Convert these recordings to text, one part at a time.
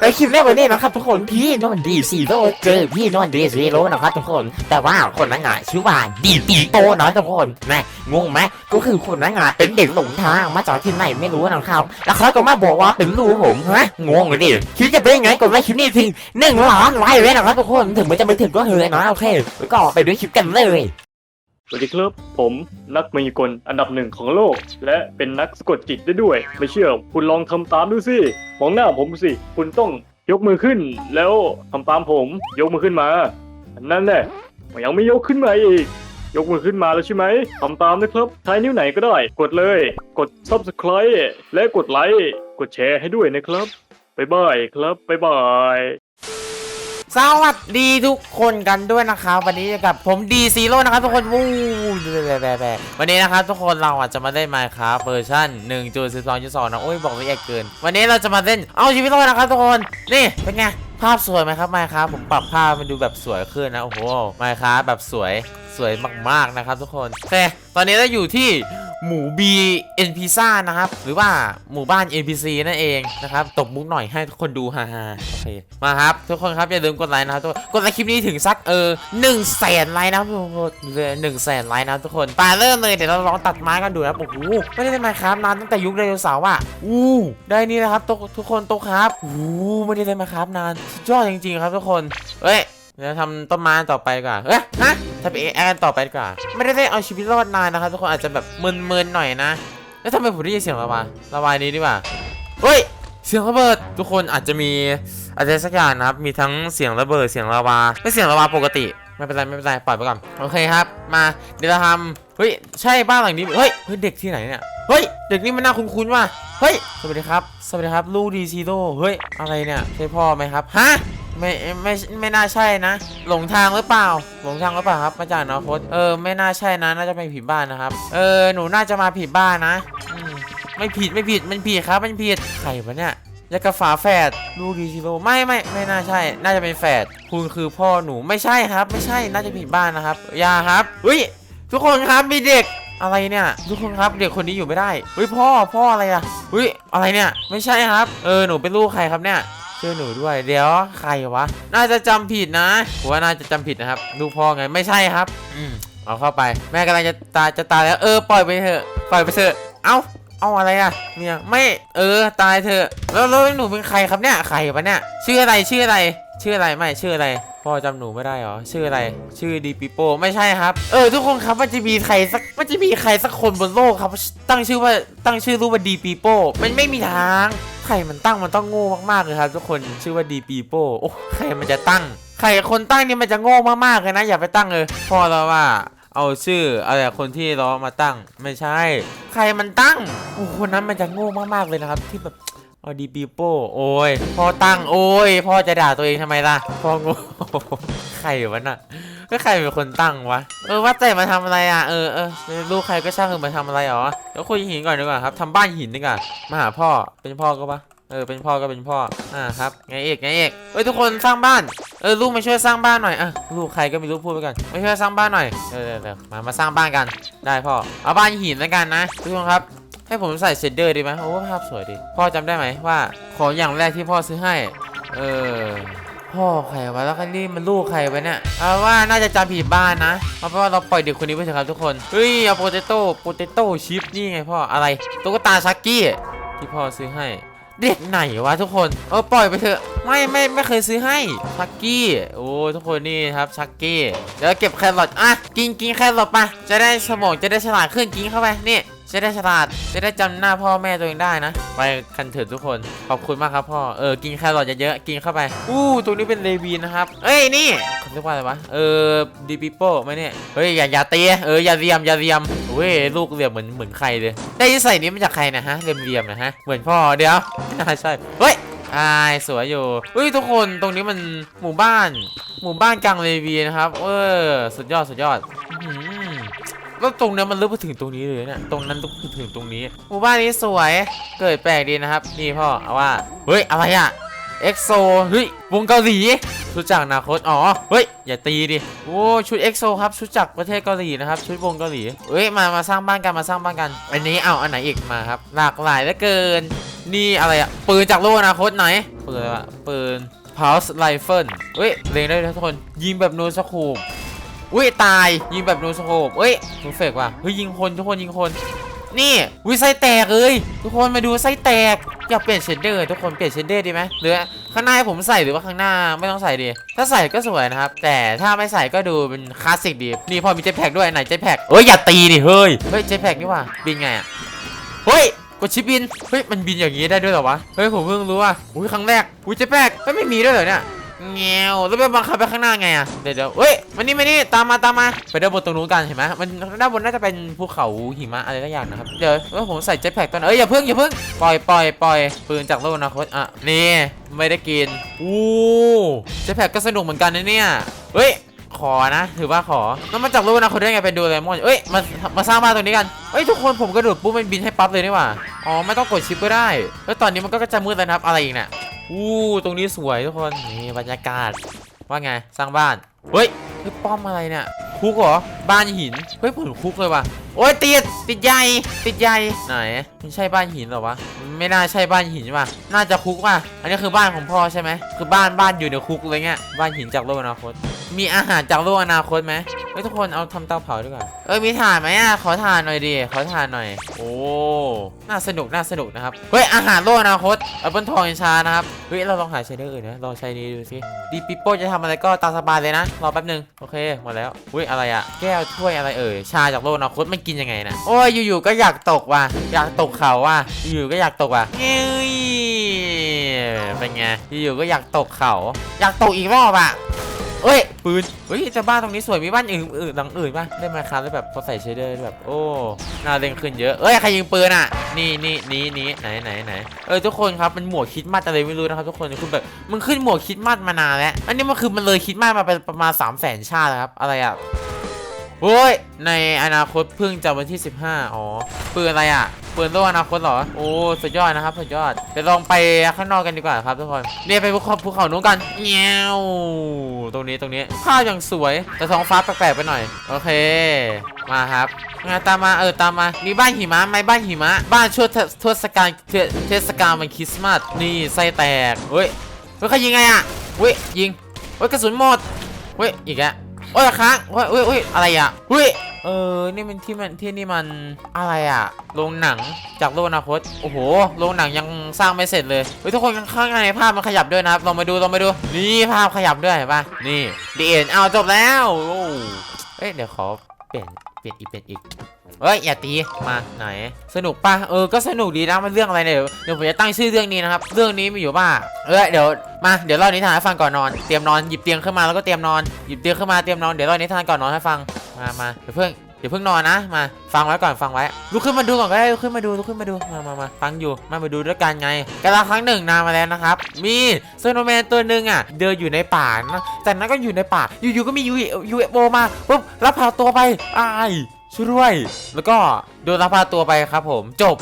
ในคลิปแรกวันนี้นะครับทุกคนพี่นอนดีซีโร่เจอพี่นอนดีซีโร่นะครับทุกคน แต่ว่าคนนั้นอะชื่อว่าดีปีโตนะทุกคนนะงงไหมก็คือคนนั้นอะเป็นเด็กหลงทางมาจากที่ไหนไม่รู้นะครับแล้วเขาก็มาบอกว่าเป็นลูกผมฮะงงเลยดิคิดจะเป็นยังไงกดไลค์คลิปนี้ทิ้งหนึ่งล้านไลค์ไว้นะครับทุกคนถึงมันจะไม่ถึงก็เฮยนะโอเคแล้วก็ไปด้วยคลิปกันเลย สวัสดีครับผมนักมายากลอันดับหนึ่งของโลก และเป็นนักสะกดจิตได้ด้วย ไม่เชื่อ คุณลองทำตามดูสิมองหน้าผมสิ คุณต้องยกมือขึ้น แล้วทำตามผม ยกมือขึ้นมาอันนั่นแหละยังไม่ยกขึ้นมาอีก ยกมือขึ้นมาแล้วใช่ไหมทำตามนะครับ ใช้นิ้วไหนก็ได้ กดเลย กด subscribe และกดไลค์กดแชร์ให้ด้วยนะครับบ๊ายบายครับบ๊ายบาย สวัสดีทุกคนกันด้วยนะครับวันนี้กับผมดีซีโร่นะครับทุกคนวู้แบบแบบวันนี้นะครับทุกคนเราอะจะมาเล่น Minecraft เวอร์ชัน1.12.2นะโอ้ยบอกละเอียดเกิน วันนี้เราจะมาเล่นเอาชีวิตรอดนะครับทุกคนนี่เป็นไงภาพสวยไหมครับ Minecraft ผมปรับภาพมันดูแบบสวยขึ้นนะโอ้โห Minecraft แบบสวยสวยมากๆนะครับทุกคนโอเคตอนนี้เราอยู่ที่ หมู่ B NP ซ่านะครับ หรือว่าหมู่บ้าน NPC นั่นเองนะครับตบมุกหน่อยให้ทุกคนดูฮ่าๆโอเคมาครับ ทุกคนครับอย่าลืมกดไลค์นะครับทุกคนกดไลค์คลิปนี้ถึงสักเออหนึ่งแสนไลค์นะทุกคนเลยหนึ่งแสนไลค์นะทุกคนไปเริ่มเลยเดี๋ยวเราลองตัดไม้กันดูนะโอ้โหไม่ได้เล่นมาครับนานตั้งแต่ยุคไดโนเสาร์อะอู้ได้นี่นะครับทุกทุกคนโตครับอู้ไม่ได้เล่นมาครับนานสุดยอดจริงๆครับทุกคนเฮ้ยเดี๋ยวทำต้นไม้ต่อไปก่อนเอ้ยฮะ ทำเอแอนต่อไปดีกว่า ไม่ได้ได้เอาชีวิตรอดนานนะครับทุกคนอาจจะแบบมึนๆหน่อยนะ แล้วทำไมผมได้ยินเสียงระบายระบายนี้ดีกว่าเฮ้ย เสียงระเบิด ทุกคนอาจจะมีอะไรสักอย่างนะครับ มีทั้งเสียงระเบิดเสียงระบาไม่เสียงระบาปกติ ไม่เป็นไรไม่เป็นไรปล่อยไปก่อนโอเคครับ มาเดี๋ยวเราทำเฮ้ยใช่บ้านหลังนี้เฮ้ยเฮ้ยเด็กที่ไหนเนี่ยเฮ้ยเด็กนี่มันน่าคุ้นๆว่ะเฮ้ยสวัสดีครับ สวัสดีครับลูกดีซีโร่เฮ้ยอะไรเนี่ยใช่พ่อไหมครับฮะ ไม่ไม่ไม่น่าใช่นะ หลงทางหรือเปล่า หลงทางหรือเปล่าครับ มาจากนาคตเออไม่น่าใช่นะน่าจะเป็นผีบ้านนะครับ เออหนูน่าจะมาผิดบ้านนะมไม่ผิดไม่ผิดมันผิดครับมันผิดใครวะเนี่ยยากระฝาแฝดลูกดีซิโร่ไม่ไม่ไม่น่าใช่ น่าจะเป็นแฝดคุณคือพ่อหนูไม่ใช่ครับ ไม่ใช่น่าจะผิดบ้านนะครับอย่าครับอุ้ยทุกคนครับมีเด็กอะไรเนี่ยทุกคนครับเด็กคนนี้อยู่ไม่ได้เฮ้ยพ่อพ่ออะไรอะเฮ้ยอะไรเนี่ยไม่ใช่ครับ เออหนูเป็นลูกใครครับเนี่ย ช่วยหนูด้วย เดี๋ยวใครวะ น่าจะจำผิดนะผมว่าน่าจะจำผิดนะครับลูกพ่อไงไม่ใช่ครับ อืมเอาเข้าไป แม่กำลังจะตายจะตายแล้วเออปล่อยไปเถอะปล่อยไปเถอะเอ้าเอาอะไรอะเนี่ยไม่เออตายเถอะ แล้วแล้วหนูเป็นใครครับเนี่ยใครวะเนี่ยชื่ออะไรชื่ออะไร ชื่ออะไรไม่ชื่ออะไรพ่อจำหนูไม่ได้เหรอชื่ออะไร ชื่อดีปีโป้ไม่ใช่ครับ เออทุกคนครับมันจะมีใครสักมันจะมีใครสักคนบนโลกครับ ตั้งชื่อว่าตั้งชื่อรูปว่าดีปีโป้มันไม่มีทาง ใครมันตั้งมันต้องโง่มากๆเลยครับทุกคนชื่อว่าดีปีโป้โอ้ใครมันจะตั้ง ใครคนตั้งนี่มันจะโง่มากๆเลยนะ อย่าไปตั้งเลยพอแล้วว่าเอาชื่ออะไรคนที่เรามาตั้งไม่ใช่ ใครมันตั้งโอ้คนนั้นมันจะโง่มากๆเลยนะครับ ที่แบบ อดีปีโป้โอ้ยพ่อตั้งโอ้ยพ่อจะด่าตัวเองทำไมล่ะพ่อง่ใครวะน่ะก็ใครเป็นคนตั้งวะเออว่าแต่มาทำอะไรอะเออเออลูกใครก็ช่างเออมาทำอะไรหรอเดี๋ยวคุยหินก่อนดีกว่าครับทำบ้านหินดีกว่ามาหาพ่อเป็นพ่อก็ปะเออเป็นพ่อก็เป็นพ่ออ่าครับไงเอกไงเอกเอ้ยทุกคนสร้างบ้านเออลูกมาช่วยสร้างบ้านหน่อยอะลูกใครก็ไม่รู้พูดไปก่อนมาช่วยสร้างบ้านหน่อยเออเดี๋ยวเดี๋ยวมามาสร้างบ้านกันได้พ่อเอาบ้านหินแล้วกันนะทุกคนครับ ให้ผมใส่เชดเดอร์ดีไหมโอ้ภาพสวยดี พ่อจำได้ไหมว่าของอย่างแรกที่พ่อซื้อให้ เออ พ่อใครวะแล้วก็นี่มันลูกใครวะเนี่ยเอาว่าน่าจะจำผิดบ้านนะเอาเป็นว่าเราปล่อยเด็กคนนี้ไปเถอะครับทุกคนเฮ้ยเอาโปเตโต้โปเตโต้ชิปนี่ไงพ่ออะไรตุ๊กตาชักกี้ที่พ่อซื้อให้เด็กไหนวะทุกคน เออปล่อยไปเถอะไม่ไม่ไม่เคยซื้อให้ชักกี้โอ้ทุกคนนี่ครับชักกี้เดี๋ยวเก็บแครอทอะกินกินแครอทไปจะได้สมองจะได้ฉลาดขึ้นกินเข้าไปนี่ จะได้ฉลาด จะได้จำหน้าพ่อแม่ตัวเองได้นะ ไปกันเถิดทุกคน ขอบคุณมากครับพ่อ เออ กินแครอทเยอะๆ กินเข้าไป อู้ตรงนี้เป็นเลวีนะครับ เอ้ย นี่เขาเรียกว่าอะไรวะ เออดีปิโป้ไหมเนี่ย เฮ้ย อย่าอย่าเตีเออ อย่าเรียม อย่าเรียมเว้ย ลูกเรียมเหมือนเหมือนใครเลย ได้ใส่นี้มาจากใครนะฮะ เรียมเรียมนะฮะ เหมือนพ่อ เดี๋ยวใช่ เฮ้ยอายสวยอยู่เฮ้ยทุกคนตรงนี้มันหมู่บ้าน หมู่บ้านกลางเลวีนะครับ เออ สุดยอด สุดยอดอื แล้วตรงนั้นมันลึกไปถึงตรงนี้เลยเนี่ยตรงนั้นลึกไปถึงตรงนี้หมู่บ้านนี้สวยเกิดแปลกดีนะครับ นี่พ่อเอาว่าเฮ้ยอะไรอะเอ็กโซเฮ้ยวงเกาหลีชุดจากนาคตอ๋อเฮ้ยอย่าตีดิโอ้ชุดเอ็กโซครับชุดจากประเทศเกาหลีนะครับชุดวงเกาหลีเฮ้ยมามาสร้างบ้านกันมาสร้างบ้านกัน อันนี้เอาอันไหนอีกมาครับ หลากหลายเหลือเกิน นี่อะไรอะปืนจากโลกอนาคตไหนปืนอะไรวะปืน pulse rifle เฮ้ยเล็งได้ทุกคนยิงแบบโนสโคป อุ้ยตายยิงแบบโนสโคปเฮ้ยเพอร์เฟกว่ะเฮ้ยยิงคนทุกคนยิงคน นี่วิไส้แตกเลยทุกคนมาดูไส้แตกอยากเปลี่ยนเชดเดอร์ทุกคนเปลี่ยนเชดเดอร์ดีไหมหรือข้างหน้าผมใส่หรือว่าข้างหน้าไม่ต้องใส่ดีถ้าใส่ก็สวยนะครับ แต่ถ้าไม่ใส่ก็ดูเป็นคลาสสิกดีนี่พอมีเจ็ตแพ็กด้วยไหนเจ็ตแพ็กเอ้ยอย่าตีดิเฮ้ยเฮ้ยเจ็ตแพ็กนี่ว่าบินไงอะเฮ้ยกดชิปบินเฮ้ยมันบินอย่างนี้ได้ด้วยเหรอวะเฮ้ยผมเพิ่งรู้ว่าอุ้ยครั้งแรกอุ้ยเจ็ตแพ็กเฮ้ยไม่มีด้วยเหรอเนี่ย เงี้ยวแล้วไปบังคับไปข้างหน้าไงอะเดี๋ยวเดี๋ยวเฮ้ยมานี่มานี่ตามมาตามมาไปด้านบนตรงนู้นกันเห็นไหมมันด้านบนน่าจะเป็นภูเขาหิมะอะไรสักอย่างนะครับเดี๋ยวเออผมใส่เจ็ตแพ็กตอนเอ้ยอย่าเพิ่งอย่าเพิ่งปล่อยปล่อยปล่อยปืนจากโลกอนาคตอะนี่ไม่ได้กินอู้เจ็ตแพ็กก็สนุกเหมือนกันนะเนี่ยเฮ้ยขอนะ ถือว่าขอแล้วมาจากโลกอนาคตได้ไงเป็นดูเลมอนเอ้ยมามาสร้างบ้านตรงนี้กันเอ้ยทุกคนผมกระโดดปุ๊บมันบินให้ปั๊บเลยนี่หว่าอ๋อไม่ต้องกดชิปก็ได้ แล้วตอนนี้มันก็จะมืดแล้วนะครับอะไรอีกเนี่ย อู้ตรงนี้สวยทุกคนนี่บรรยากาศว่าไงสร้างบ้านเฮ้ยเฮ้ยป้อมอะไรเนี่ยคุกเหรอบ้านหินเฮ้ยผมคุกเลยว่ะโอ้ยติดติดใหญ่ติดใหญ่ไหนไม่ใช่บ้านหินหรอวะไม่น่าใช่บ้านหินว่ปะน่าจะคุกว่ะอันนี้คือบ้านของพ่อใช่ไหมคือบ้านบ้านอยู่ในคุกอะไรเงี้ยบ้านหินจากโลกอนาคต มีอาหารจากโลกอนาคตไหมเฮ้ยทุกคนเอาทำเตาเผาดีกว่าเอ้ยมีถ่านไหมอะขอถ่านหน่อยดิขอถ่านหน่อย โอ้น่าสนุกน่าสนุกนะครับเฮ้ยอาหารโลกอนาคตแอปเปิลทองอินชานะครับเฮ้ยเราลองหาใช้เดอร์อื่นนะลองใช้นี้ดูสิดีปิโป้จะทำอะไรก็ตามสบายเลยนะรอแป๊บนึงโอเคหมดแล้วอุ้ยอะไรอะแก้วถ้วยอะไรเอ่ยชาจากโลกอนาคตมันกินยังไงนะโอ้ยอยู่ๆก็อยากตกว่ะ อยากตกเขาว่ะอยู่ๆก็อยากตกว่ะเฮ้ยเป็นไงอยู่ๆก็อยากตกเขา อยากตกอีกรอบอะเอ้ยปืนเฮ้ยแต่บ้านตรงนี้สวยมีบ้านอื่นอื่นหลังอื่นป่ะได้มาครับแล้วแบบพอใส่เชดเดอร์แบบโอ้น่าเล่นขึ้นเยอะเอ้ยใครยิงปืนอะนี่นี่นี่นี่ไหนไหนไหนเออทุกคนครับมันหมวกคิดมัดอะไรไม่รู้นะครับทุกคนคือแบบมันขึ้นหมวกคิดมัดมานานแล้วอันนี้มันคือมันเลยคิดมัดมาเป็นประมาณ3 0 0แสนชาติแล้วครับอะไรอะ โอ้ย ในอนาคตเพิ่งจะวันที่ 15 อ๋อ ปืนอะไรอะ ปืนโลกอนาคตเหรอ โอ้ สุดยอดนะครับ สุดยอดเดี๋ยวลองไปข้างนอกกันดีกว่าครับทุกคนเนี่ยไปภูเขาภูเขานู้นกันเงี้ยวตรงนี้ตรงนี้ภาพอย่างสวย แต่ท้องฟ้าแปลกๆไปหน่อย โอเค มาครับงานตามมาเออตามมา มีบ้านหิมะไหมบ้านหิมะ บ้านช่วงเทศกาลเทเทศกาลวันคริสต์มาส นี่ไส้แตก เฮ้ยเฮ้ยใครยิงไงอะเฮ้ยยิงเฮ้ยกระสุนหมดเฮ้ยอีกแล้ว โอ้ยค้างโอ้ยโอ้ยโอ้ยอะไรอะเฮ้ยเออ นี่มันที่มันที่นี่มันอะไรอะ โรงหนังจากโลกอนาคต โอ้โห โรงหนังยังสร้างไม่เสร็จเลย เฮ้ยทุกคนข้างในภาพมันขยับด้วยนะครับ ลองมาดูลองมาดู นี่ภาพขยับด้วยเห็นปะนี่ดีเอ็นเอาจบแล้วเอ้ยเดี๋ยวขอ เปลี่ยนเปลี่ยนอีกเปลี่ยนอีกเอ้ยอย่าตีมาไหน สนุกป่ะเออก็สนุกดีนะมันเรื่องอะไรเนี่ยเดี๋ยวเดี๋ยวผมจะตั้งชื่อเรื่องนี้นะครับเรื่องนี้มีอยู่ว่าเออเดี๋ยวมาเดี๋ยวเล่านิทานให้ฟังก่อนนอนเตรียมนอนหยิบเตียงขึ้นมาแล้วก็เตรียมนอนหยิบเตียงขึ้นมาเตรียมนอนเดี๋ยวเล่านิทานก่อนนอนให้ฟังมามาเดี๋ยวเพิ่ง เดี๋ยวเพิ่งนอนนะมา ฟังไว้ก่อนฟังไว้ลุกขึ้นมาดูก่อนก็ได้ลุกขึ้นมาดูลุกขึ้นมาดูมามามาฟังอยู่มามาดูด้วยกันไงกาลครั้งหนึ่งนานมาแล้วนะครับ มีโซโนแมนตัวหนึ่งอะ เดินอยู่ในป่านะจากนั้นก็อยู่ในป่าอยู่ๆก็มียูยูเอฟโอมาปุ๊บรับพาตัวไปอ้ายช่วยด้วยแล้วก็โดนลักพาตัวไปครับ ผมจบ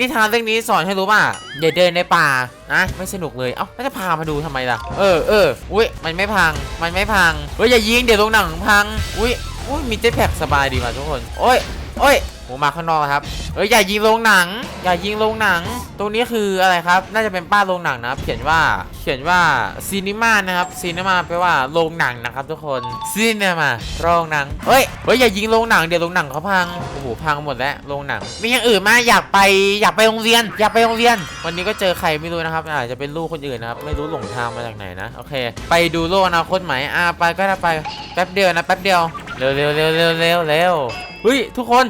นิทานเรื่องนี้สอนให้รู้ว่าอย่าเดินในป่านะไม่สนุกเลยเอ้าแล้วจะพามาดูทำไมล่ะ เออเอออุ้ยมันไม่พังมันไม่พังเฮ้ยอย่ายิงเดี๋ยวลงหนังพังอุ้ย อุ้ยมีเจ็ตแพ็กสบายดีมาทุกคนโอ้ยโอ้ยผมมาข้างนอกครับเฮ้ยอย่ายิงโรงหนัง อย่ายิงโรงหนัง ตรงนี้คืออะไรครับ น่าจะเป็นป้ายโรงหนังนะครับเขียนว่าเขียนว่าซีนิมานะครับซีนิมาแปลว่าโรงหนังนะครับ ทุกคนซีนิมาโรงหนังเฮ้ยเฮ้ยอย่ายิงโรงหนังเดี๋ยวโรงหนังเขาพังโอ้โหพังหมดแล้วโรงหนัง มีอย่างอื่นมาอยากไปอยากไปโรงเรียน อยากไปโรงเรียน วันนี้ก็เจอใครไม่รู้นะครับอาจจะเป็นลูกคนอื่นนะครับไม่รู้หลงทางมาจากไหนนะโอเค ไปดูโลกอนาคตไหมอ่าไปก็ได้ไปแป๊บเดียวนะแป๊บเดียว เร็วเร็วเร็วเร็วเร็วเร็วเฮ้ยทุกคน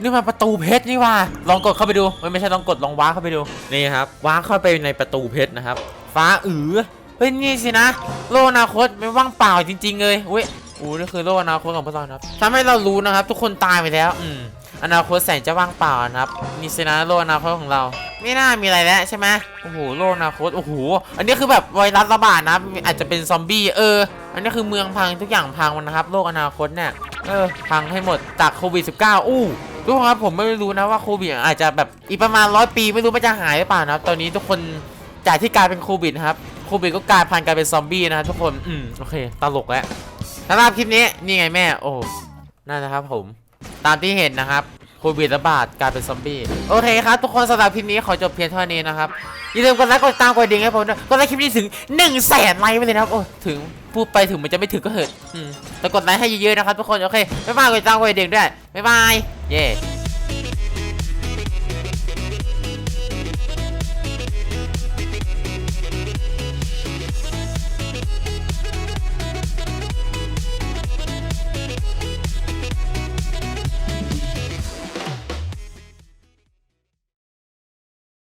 นี่มันประตูเพชรนี่ว่าลองกดเข้าไปดูไม่ไม่ใช่ลองกดลองว้าเข้าไปดูนี่ครับว้าเข้าไปในประตูเพชรนะครับ ฟ้าอือเฮ้ยนี่สินะโลกอนาคตไม่ว่างเปล่าจริง ๆ เลยเว้ยอู้นี่คือโลกอนาคตของพวกเรานครับทำให้เรารู้นะครับ ทุกคนตายไปแล้ว อืม อนาคตแสนจะว่างเปล่านะครับนี่สินะโลกอนาคตของเรา ไม่น่ามีอะไรแล้วใช่ไหมโอ้โหโลกอนาคตโอ้โหอันนี้คือแบบไวรัสระบาดนะอาจจะเป็นซอมบี้เออ อันนี้คือเมืองพังทุกอย่างพังหมดนะครับ โลกอนาคตเนี่ยเออพังให้หมดจากโควิด -19 อู้ทุกคนครับผมไม่รู้นะว่าโควิดอาจจะแบบอีกประมาณร้อยปีไม่รู้มันจะหายหรือเปล่านะครับตอนนี้ทุกคนจากที่กลายเป็นโควิดนะครับโควิดก็กลายพันธุ์กลายเป็นซอมบี้นะครับทุกคนอืมโอเคตลกแล้วสำหรับคลิปนี้นี่ไงแม่โอ้นั่นนะครับผมตามที่เห็นนะครับ โควิดระบาดกลายเป็นซอมบี้โอเคครับ ทุกคนสำหรับคลิปนี้ขอจบเพียงเท่านี้นะครับ อย่าลืมกดไลค์กดติดตามกดดิ่งให้ผมด้วยกดไลค์คลิปนี้ถึง1นึ่งแสนไลค์ไปเลยนะครับ โอ้ถึงพูดไปถึงมันจะไม่ถึงก็เถอะอืมแต่กดไลค์ให้เยอะๆนะครับทุกคน โอเค บ๊ายบายกดติดตามกดดิ่งด้วย บ๊ายบาย เย้